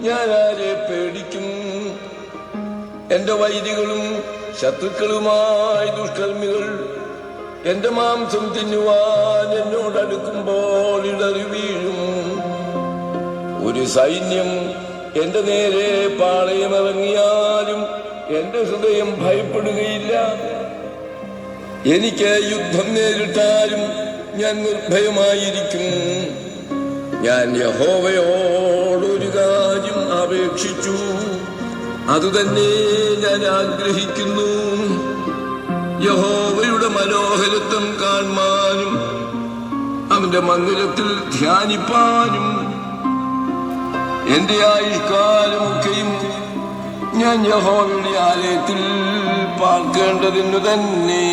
ഞാൻ ആരെ പേടിക്കും. എന്റെ വൈദികളും ശത്രുക്കളുമായി ദുഷ്കർമ്മികൾ എന്റെ മാംസം തിന്നുവാൻ എന്നോട് അടുക്കുമ്പോൾ ഇടറി വീഴും. ഒരു സൈന്യം എന്റെ നേരെ പാളയമിറങ്ങിയാലും എന്റെ ഹൃദയം ഭയപ്പെടുകയില്ല. എനിക്ക് യുദ്ധം നേരിട്ടാലും ഞാൻ നിർഭയമായിരിക്കും. ഞാൻ കാര്യം അപേക്ഷിച്ചു. അതുതന്നെ ഞാൻ ആഗ്രഹിക്കുന്നു. യഹോവയുടെ മനോഹരത്വം കാണുവാനും അവന്റെ മന്ദിരത്തിൽ ധ്യാനിപ്പാനും എന്റെ ആയുഷ്കാലമൊക്കെയും ഞാൻ യഹോവയുടെ ആലയത്തിൽ പാർക്കേണ്ടതിനു തന്നെ.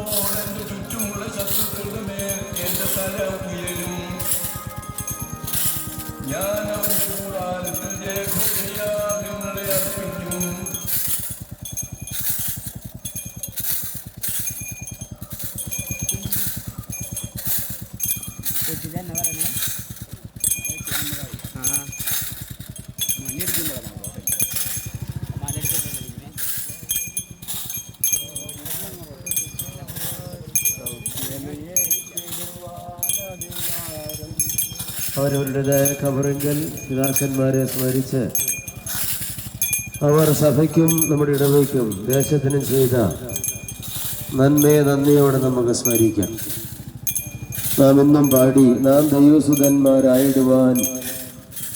എന്റെ ചുറ്റുമുള്ള ശത്രുക്കളുടെ മേൽ എന്റെ തല ഉയരും. ഞാൻ അവന്റെ കൂടാരത്തിൽ ജയഘോഷയാഗങ്ങളെ അർപ്പിക്കും. ഇതെന്നെ പറയണേ അവരവരുടെ കബറിങ്കൽ പിതാക്കന്മാരെ സ്മരിച്ച് അവർ സഭയ്ക്കും നമ്മുടെ ഇടവയ്ക്കും ദേശത്തിനും ചെയ്ത നന്മയെ നന്ദിയോടെ നമുക്ക് സ്മരിക്കാം. നാം ഇന്നും പാടി നാം ദൈവസുതന്മാരായിടുവാൻ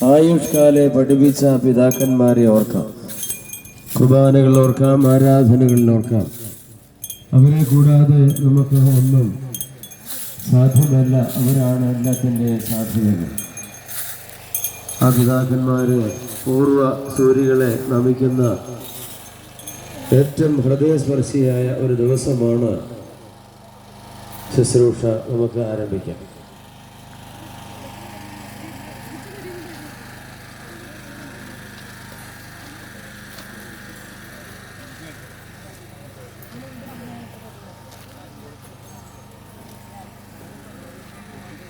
ആയുഷ്കാലെ പഠിപ്പിച്ച പിതാക്കന്മാരെ ഓർക്കാം. കുർബാനകളിൽ ഓർക്കാം ആരാധനകളിൽ ഓർക്കാം. അവരെ കൂടാതെ നമുക്ക് ഒന്നും സാധ്യമല്ല അവരാണ് എല്ലാത്തിന്റെ സാധ്യതകൾ. ആ പിതാക്കന്മാര് പൂർവ സൂര്യകളെ നമിക്കുന്ന ഏറ്റവും ഹൃദയസ്പർശിയായ ഒരു ദിവസമാണ് ശുശ്രൂഷ നമുക്ക് ആരംഭിക്കാം.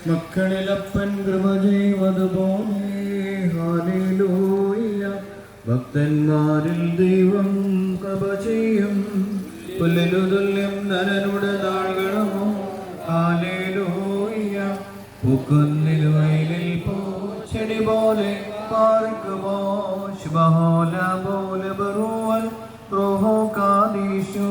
മക്കളിലപ്പൻ കൃപ ചെയ്വതുപോലെ ഹാലിലൂയ ഭക്തന്മാരിൽ ദൈവം കൃപ ചെയ്യും. പുല്ലിനു തുല്യം നരനുടെ താഴ്കണമോ ഹാലേലൂയ പൂക്കുന്നിൽ വയലിൽ പൂച്ചെടി പോലെ പാർക്കുമോ ശുഭഹോല പോലെ ബറുവൽ റോഹോ കാദീശോ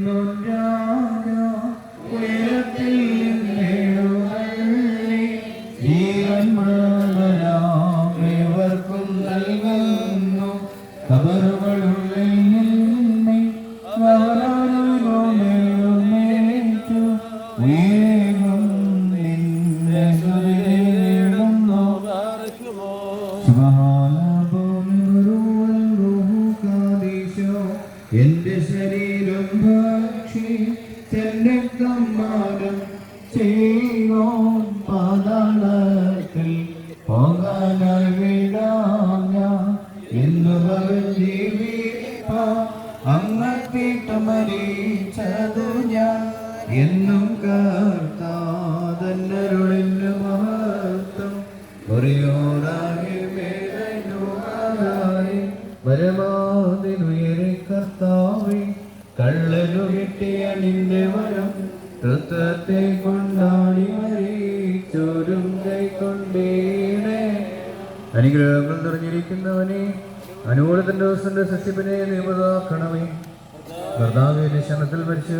അവരാരുമേറ്റു ഉയരും നിന്നെ സ്തുതിയിടുന്നു എന്റെ ശരീരം ഭക്ഷി എന്റെ എന്നും കർത്താതന്നരുളിന് മഹത്വം. ഒരേയോരാകെ മേലായി പരമാതിരുയരെ കർത്താവേ കള്ളനു കിട്ടിയ നിന്റെ വരം തൃത്വത്തെ കൊണ്ടാടി മരിച്ചോരും കൈക്കൊണ്ടേനെ അനുഗ്രഹങ്ങൾ നിറഞ്ഞിരിക്കുന്നവനെ അനുകൂലത്തിന്റെ ദിവസത്തിന്റെ സസ്യപ്പിനെ നിയമതാക്കണമേ കർത്താവിന്റെ ക്ഷണത്തിൽ മരിച്ചു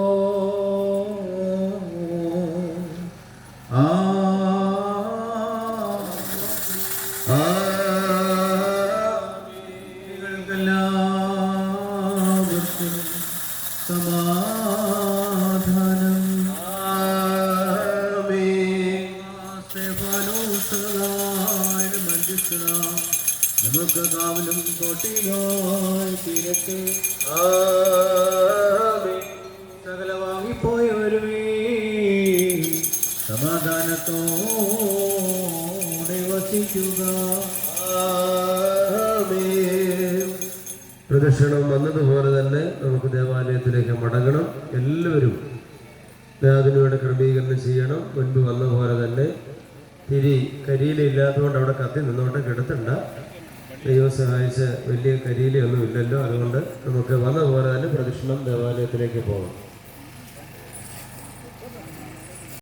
സമാധാനത്തോടെ വസിക്കുക. പ്രദക്ഷിണം വന്നതുപോലെ തന്നെ നമുക്ക് ദേവാലയത്തിലേക്ക് മടങ്ങണം. എല്ലാവരും അതിനുവേണ്ട ക്രമീകരണം ചെയ്യണം. മുൻപ് വന്ന പോലെ തന്നെ തിരി കരിയിലില്ലാത്തതുകൊണ്ട് അവിടെ കത്തി നിന്നോട്ട് കിടത്തണ്ട. ദൈവം സഹായിച്ച് വലിയ കരിയിലൊന്നും ഇല്ലല്ലോ അതുകൊണ്ട് നമുക്ക് വന്ന പോലെ തന്നെ പ്രദക്ഷിണം ദേവാലയത്തിലേക്ക് പോകാം.